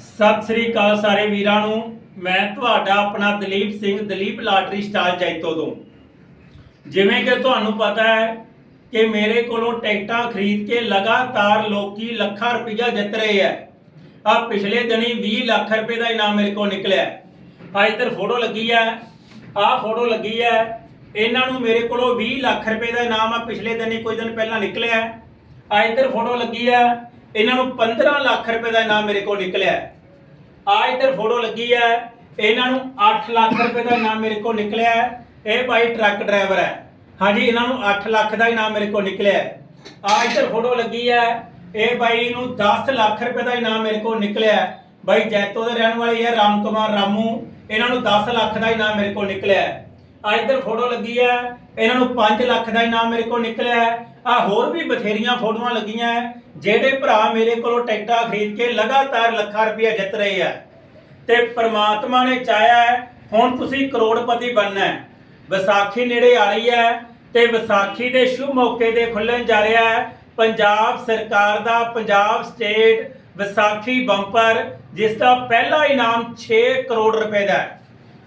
ਸਤਿ ਸ੍ਰੀ ਅਕਾਲ ਸਾਰੇ ਵੀਰਾਂ ਨੂੰ। ਮੈਂ ਤੁਹਾਡਾ ਆਪਣਾ ਦਲੀਪ ਸਿੰਘ, ਦਲੀਪ ਲਾਟਰੀ ਸਟਾਲ ਜੈਤੋ ਤੋਂ। ਜਿਵੇਂ ਕਿ ਤੁਹਾਨੂੰ ਪਤਾ ਹੈ ਕਿ ਮੇਰੇ ਕੋਲੋਂ ਟਿਕਟਾਂ ਖਰੀਦ ਕੇ ਲਗਾਤਾਰ ਲੋਕੀ ਲੱਖਾਂ ਰੁਪਈਆ ਜਿੱਤ ਰਹੇ ਆ ਆ ਪਿਛਲੇ ਦਿਨੀ 20 ਲੱਖ ਰੁਪਏ ਦਾ ਇਨਾਮ ਮੇਰੇ ਕੋਲ ਨਿਕਲਿਆ। ਆ ਇੱਧਰ ਫੋਟੋ ਲੱਗੀ ਹੈ ਆ ਫੋਟੋ ਲੱਗੀ ਹੈ। ਇਹਨਾਂ ਨੂੰ ਮੇਰੇ ਕੋਲੋਂ 20 ਲੱਖ ਰੁਪਏ ਦਾ ਇਨਾਮ ਆ ਪਿਛਲੇ ਦਿਨੀ, ਕੁਝ ਦਿਨ ਪਹਿਲਾਂ ਨਿਕਲਿਆ ਆ ਇੱਧਰ ਫੋਟੋ ਲੱਗੀ ਹੈ ਇਹਨਾਂ ਨੂੰ 15 ਲੱਖ ਰੁਪਏ ਦਾ ਇਨਾਮ ਮੇਰੇ ਕੋਲ ਨਿਕਲਿਆ ਆ ਇੱਧਰ ਫੋਟੋ ਲੱਗੀ ਹੈ। ਇਹਨਾਂ ਨੂੰ 8 ਲੱਖ ਰੁਪਏ ਦਾ ਇਨਾਮ ਮੇਰੇ ਕੋਲ ਨਿਕਲਿਆ ਇਹ ਭਾਈ ਟਰੱਕ ਡਰਾਈਵਰ ਹੈ। ਹਾਂਜੀ, ਇਹਨਾਂ ਨੂੰ 8 ਲੱਖ ਦਾ ਇਨਾਮ ਮੇਰੇ ਕੋਲ ਨਿਕਲਿਆ ਆ ਇੱਧਰ ਫੋਟੋ ਲੱਗੀ ਹੈ। ਇਹ ਭਾਈ ਨੂੰ 10 ਲੱਖ ਰੁਪਏ ਦਾ ਇਨਾਮ ਮੇਰੇ ਕੋਲ ਨਿਕਲਿਆ ਹੈ। ਭਾਈ ਜੈਤੋ ਦੇ ਰਹਿਣ ਵਾਲੇ ਹੈ, ਰਾਮ ਕੁਮਾਰ ਰਾਮੂ। ਇਹਨਾਂ ਨੂੰ 10 ਲੱਖ ਦਾ ਇਨਾਮ ਮੇਰੇ ਕੋਲ ਨਿਕਲਿਆ ਆ ਇੱਧਰ ਫੋਟੋ ਲੱਗੀ ਹੈ। ਇਹਨਾਂ ਨੂੰ 5 ਲੱਖ ਦਾ ਇਨਾਮ ਮੇਰੇ ਕੋਲ ਨਿਕਲਿਆ ਆ ਹੋਰ ਵੀ ਬਥੇਰੀਆਂ ਫੋਟੋਆਂ ਲੱਗੀਆਂ ਹੈ। ਜਿਹੜੇ ਭਰਾ ਮੇਰੇ ਕੋਲੋਂ ਟਿਕਟਾਂ ਖਰੀਦ ਕੇ ਲਗਾਤਾਰ ਲੱਖਾਂ ਰੁਪਇਆ ਜਿੱਤ ਰਹੇ ਆ, ਤੇ ਪ੍ਰਮਾਤਮਾ ਨੇ ਚਾਹਿਆ ਹੈ, ਹੁਣ ਤੁਸੀਂ ਕਰੋੜਪਤੀ ਬਣਨਾ ਹੈ। ਵਿਸਾਖੀ ਨੇੜੇ ਆ ਰਹੀ ਹੈ ਤੇ ਵਿਸਾਖੀ ਦੇ ਸ਼ੁਭ ਮੌਕੇ ਤੇ ਖੁੱਲਣ ਜਾ ਰਿਹਾ ਹੈ। ਪੰਜਾਬ ਸਰਕਾਰ ਦਾ ਪੰਜਾਬ ਸਟੇਟ ਵਿਸਾਖੀ ਬੰਪਰ, ਜਿਸ ਦਾ ਪਹਿਲਾ ਇਨਾਮ 6 ਕਰੋੜ ਰੁਪਏ ਦਾ ਹੈ।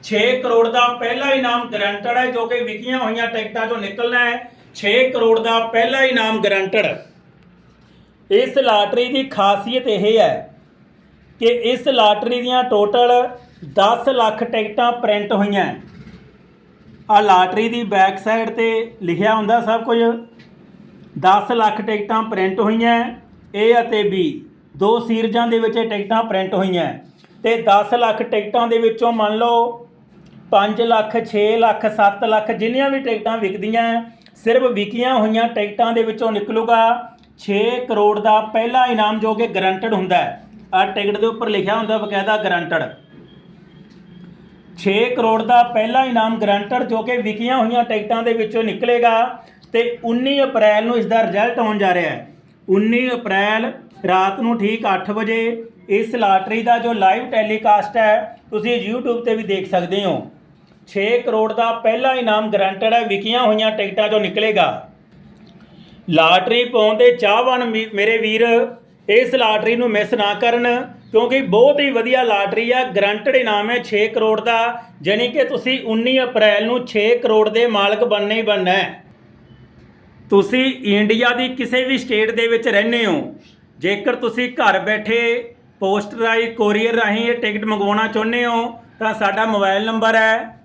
6 ਕਰੋੜ ਦਾ ਪਹਿਲਾ ਇਨਾਮ ਗਰੰਟਡ ਹੈ, ਜੋ ਕਿ ਵਿਕੀਆਂ ਹੋਈਆਂ ਟਿਕਟਾਂ ਚੋਂ ਨਿਕਲਣਾ ਹੈ। 6 ਕਰੋੜ ਦਾ ਪਹਿਲਾ ਇਨਾਮ ਗਰੰਟਡ ਇਸ ਲਾਟਰੀ ਦੀ ਖਾਸੀਅਤ ਇਹ ਹੈ ਕਿ ਇਸ ਲਾਟਰੀ ਦੀਆਂ ਟੋਟਲ 10 ਲੱਖ ਟਿਕਟਾਂ ਪ੍ਰਿੰਟ ਹੋਈਆਂ। ਆ ਲਾਟਰੀ ਦੀ ਬੈਕ ਸਾਈਡ ਤੇ ਲਿਖਿਆ ਹੁੰਦਾ ਸਭ ਕੁਝ। 10 ਲੱਖ ਟਿਕਟਾਂ ਪ੍ਰਿੰਟ ਹੋਈਆਂ A ਅਤੇ B ਦੋ ਸੀਰਜਾਂ ਦੇ ਵਿੱਚ ਇਹ ਟਿਕਟਾਂ ਪ੍ਰਿੰਟ ਹੋਈਆਂ। ਤੇ 10 ਲੱਖ ਟਿਕਟਾਂ ਦੇ ਵਿੱਚੋਂ ਮੰਨ ਲਓ 5 ਲੱਖ 6 ਲੱਖ 7 ਲੱਖ ਜਿੰਨੀਆਂ ਵੀ ਟਿਕਟਾਂ ਵਿਕਦੀਆਂ, ਸਿਰਫ ਵਿਕੀਆਂ ਹੋਈਆਂ ਟਿਕਟਾਂ ਦੇ ਵਿੱਚੋਂ ਨਿਕਲੂਗਾ 6 ਕਰੋੜ ਦਾ ਪਹਿਲਾ ਇਨਾਮ ਜੋ ਕਿ ਗਰੰਟਡ ਹੁੰਦਾ ਹੈ। ਆ ਟਿਕਟ ਦੇ ਉੱਪਰ ਲਿਖਿਆ ਹੁੰਦਾ ਬਕਾਇਦਾ ਗਰੰਟਡ। 6 ਕਰੋੜ ਦਾ ਪਹਿਲਾ ਇਨਾਮ ਗਰੰਟਡ ਜੋ ਕਿ ਵਿਕੀਆਂ ਹੋਈਆਂ ਟਿਕਟਾਂ ਦੇ ਵਿੱਚੋਂ ਨਿਕਲੇਗਾ ਤੇ 19 ਅਪ੍ਰੈਲ ਨੂੰ ਇਸ ਦਾ ਰਿਜ਼ਲਟ ਆਉਣ ਜਾ ਰਿਹਾ ਹੈ। 19 ਅਪ੍ਰੈਲ ਰਾਤ ਨੂੰ ਠੀਕ 8 ਵਜੇ ਇਸ ਲਾਟਰੀ ਦਾ ਜੋ ਲਾਈਵ ਟੈਲੀਕਾਸਟ ਹੈ, ਤੁਸੀਂ YouTube ਤੇ ਵੀ ਦੇਖ ਸਕਦੇ ਹੋ। 6 ਕਰੋੜ ਦਾ ਪਹਿਲਾ ਇਨਾਮ ਗਰੰਟਡ ਹੈ, ਵਿਕੀਆਂ ਹੋਈਆਂ ਟਿਕਟਾਂ ਚੋਂ ਨਿਕਲੇਗਾ। ਲਾਟਰੀ ਪਾਉਣ ਦੇ ਚਾਹਵਾਨ ਮੀ- ਮੇਰੇ ਵੀਰ, ਇਸ ਲਾਟਰੀ ਨੂੰ ਮਿਸ ਨਾ ਕਰਨ, ਕਿਉਂਕਿ ਬਹੁਤ ਹੀ ਵਧੀਆ ਲਾਟਰੀ ਆ, ਗਰੰਟਡ ਇਨਾਮ ਹੈ 6 ਕਰੋੜ ਦਾ, ਜਾਣੀ ਕਿ ਤੁਸੀਂ 19 ਅਪ੍ਰੈਲ ਨੂੰ 6 ਕਰੋੜ ਦੇ ਮਾਲਕ ਬਣਨਾ ਹੀ ਬਣਨਾ ਹੈ। ਤੁਸੀਂ ਇੰਡੀਆ ਦੀ ਕਿਸੇ ਵੀ ਸਟੇਟ ਦੇ ਵਿੱਚ ਰਹਿੰਦੇ ਹੋ, ਜੇਕਰ ਤੁਸੀਂ ਘਰ ਬੈਠੇ ਪੋਸਟ ਰਾਹੀਂ, ਕੋਰੀਅਰ ਰਾਹੀਂ ਇਹ ਟਿਕਟ ਮੰਗਵਾਉਣਾ ਚਾਹੁੰਦੇ ਹੋ, ਤਾਂ ਸਾਡਾ ਮੋਬਾਈਲ ਨੰਬਰ ਹੈ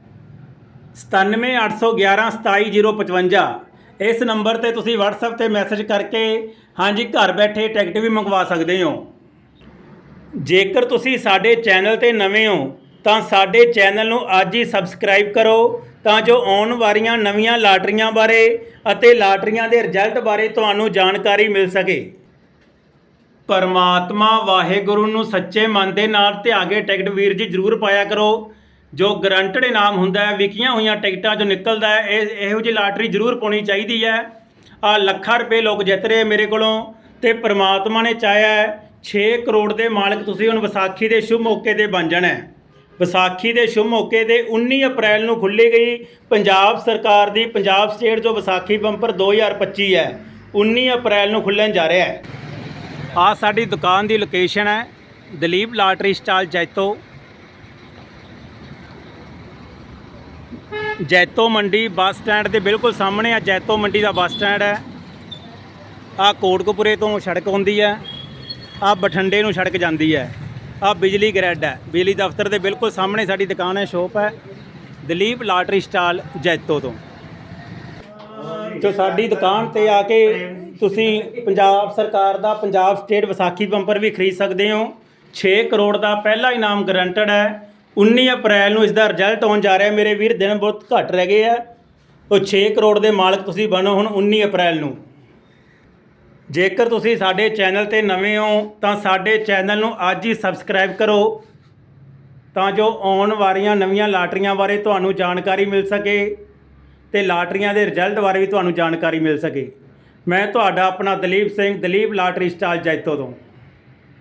9781127055 ਇਸ ਨੰਬਰ ਤੇ ਤੁਸੀਂ WhatsApp ਤੇ ਮੈਸੇਜ ਕਰਕੇ ਹਾਂਜੀ, ਘਰ ਬੈਠੇ ਟਿਕਟ ਵੀ ਮੰਗਵਾ ਸਕਦੇ ਹੋ। ਜੇਕਰ ਤੁਸੀਂ ਸਾਡੇ ਚੈਨਲ ਤੇ ਨਵੇਂ ਹੋ, ਤਾਂ ਸਾਡੇ ਚੈਨਲ ਨੂੰ ਅੱਜ ਹੀ ਸਬਸਕ੍ਰਾਈਬ ਕਰੋ, ਤਾਂ ਜੋ ਆਉਣ ਵਾਲੀਆਂ ਨਵੀਆਂ ਲਾਟਰੀਆਂ ਬਾਰੇ ਅਤੇ ਲਾਟਰੀਆਂ ਦੇ ਰਿਜ਼ਲਟ ਬਾਰੇ ਤੁਹਾਨੂੰ ਜਾਣਕਾਰੀ ਮਿਲ ਸਕੇ। ਪਰਮਾਤਮਾ ਵਾਹਿਗੁਰੂ ਨੂੰ ਸੱਚੇ ਮਨ ਦੇ ਨਾਲ ਧਿਆਗੇ ਟਿਕਟ ਵੀਰ ਜੀ ਜ਼ਰੂਰ ਪਾਇਆ ਕਰੋ। ਜੋ ਗਰੰਟਡ ਇਨਾਮ ਹੁੰਦਾ ਹੈ, ਵਿਕੀਆਂ ਹੋਈਆਂ ਟਿਕਟਾਂ ਜੋ ਨਿਕਲਦਾ ਹੈ, ਇਹ, ਇਹੋ ਜਿਹੀ ਲਾਟਰੀ ਜ਼ਰੂਰ ਪਾਉਣੀ ਚਾਹੀਦੀ ਹੈ। ਆ ਲੱਖਾਂ ਰੁਪਏ ਲੋਕ ਜਿੱਤ ਰਹੇ ਮੇਰੇ ਕੋਲੋਂ ਤੇ ਪ੍ਰਮਾਤਮਾ ਨੇ ਚਾਹਿਆ ਹੈ 6 ਕਰੋੜ ਦੇ ਮਾਲਕ ਤੁਸੀਂ ਹੁਣ ਵਿਸਾਖੀ ਦੇ ਸ਼ੁਭ ਮੌਕੇ ਤੇ ਬਣ ਜਾਣਾ ਹੈ। ਵਿਸਾਖੀ ਦੇ ਸ਼ੁਭ ਮੌਕੇ ਤੇ 19 ਅਪ੍ਰੈਲ ਨੂੰ ਖੁੱਲ੍ਹੀ ਗਈ ਪੰਜਾਬ ਸਰਕਾਰ ਦੀ, ਪੰਜਾਬ ਸਟੇਟ ਜੋ ਵਿਸਾਖੀ ਬੰਪਰ 2025 ਹੈ 19 ਅਪ੍ਰੈਲ ਨੂੰ ਖੁੱਲ੍ਹਣ ਜਾ ਰਿਹਾ ਹੈ। ਆ ਸਾਡੀ ਦੁਕਾਨ ਦੀ ਲੋਕੇਸ਼ਨ ਹੈ, Dalip lottery stall Jaito. Jaito Mandi bus stand ਦੇ ਬਿਲਕੁਲ ਸਾਹਮਣੇ ਆ, ਜੈਤੋ ਮੰਡੀ ਦਾ ਬੱਸ ਸਟੈਂਡ ਹੈ। ਆ ਕੋਟਕਪੁਰੇ ਤੋਂ ਸੜਕ ਆਉਂਦੀ ਹੈ ਆ ਬਠਿੰਡੇ ਨੂੰ ਸੜਕ ਜਾਂਦੀ ਹੈ ਆ ਬਿਜਲੀ ਗ੍ਰਿਡ ਹੈ। ਬਿਜਲੀ ਦਫ਼ਤਰ ਦੇ ਬਿਲਕੁਲ ਸਾਹਮਣੇ ਸਾਡੀ ਦੁਕਾਨ ਹੈ, ਸ਼ੋਪ ਹੈ, ਦਲੀਪ ਲਾਟਰੀ ਸਟਾਲ ਜੈਤੋ ਤੋਂ। ਜੋ ਸਾਡੀ ਦੁਕਾਨ ਤੇ ਆ ਕੇ ਤੁਸੀਂ ਪੰਜਾਬ ਸਰਕਾਰ ਦਾ, ਪੰਜਾਬ ਸਟੇਟ ਵਿਸਾਖੀ ਬੰਪਰ ਵੀ ਖਰੀਦ ਸਕਦੇ ਹੋ। 6 ਕਰੋੜ ਦਾ ਪਹਿਲਾ ਇਨਾਮ ਗਰੰਟਡ ਹੈ। 19 ਅਪ੍ਰੈਲ ਨੂੰ ਇਸ ਦਾ ਰਿਜ਼ਲਟ ਆਉਣ ਜਾ ਰਿਹਾ। ਮੇਰੇ ਵੀਰ, ਦਿਨ ਬਹੁਤ ਘੱਟ ਰਹਿ ਗਏ ਆ। ਉਹ 6 ਕਰੋੜ ਦੇ ਮਾਲਕ ਤੁਸੀਂ ਬਣੋ ਹੁਣ 19 ਅਪ੍ਰੈਲ ਨੂੰ। ਜੇਕਰ ਤੁਸੀਂ ਸਾਡੇ ਚੈਨਲ ਤੇ ਨਵੇਂ ਹੋ, ਤਾਂ ਸਾਡੇ ਚੈਨਲ ਨੂੰ ਅੱਜ ਹੀ ਸਬਸਕ੍ਰਾਈਬ ਕਰੋ, ਤਾਂ ਜੋ ਆਉਣ ਵਾਲੀਆਂ ਨਵੀਆਂ ਲਾਟਰੀਆਂ ਬਾਰੇ ਤੁਹਾਨੂੰ ਜਾਣਕਾਰੀ ਮਿਲ ਸਕੇ ਤੇ ਲਾਟਰੀਆਂ ਦੇ ਰਿਜ਼ਲਟ ਬਾਰੇ ਵੀ ਤੁਹਾਨੂੰ ਜਾਣਕਾਰੀ ਮਿਲ ਸਕੇ। ਮੈਂ ਤੁਹਾਡਾ ਆਪਣਾ ਦਲੀਪ ਸਿੰਘ, ਦਲੀਪ ਲਾਟਰੀ ਸਟਾਲ ਜੈਤੋ ਤੋਂ।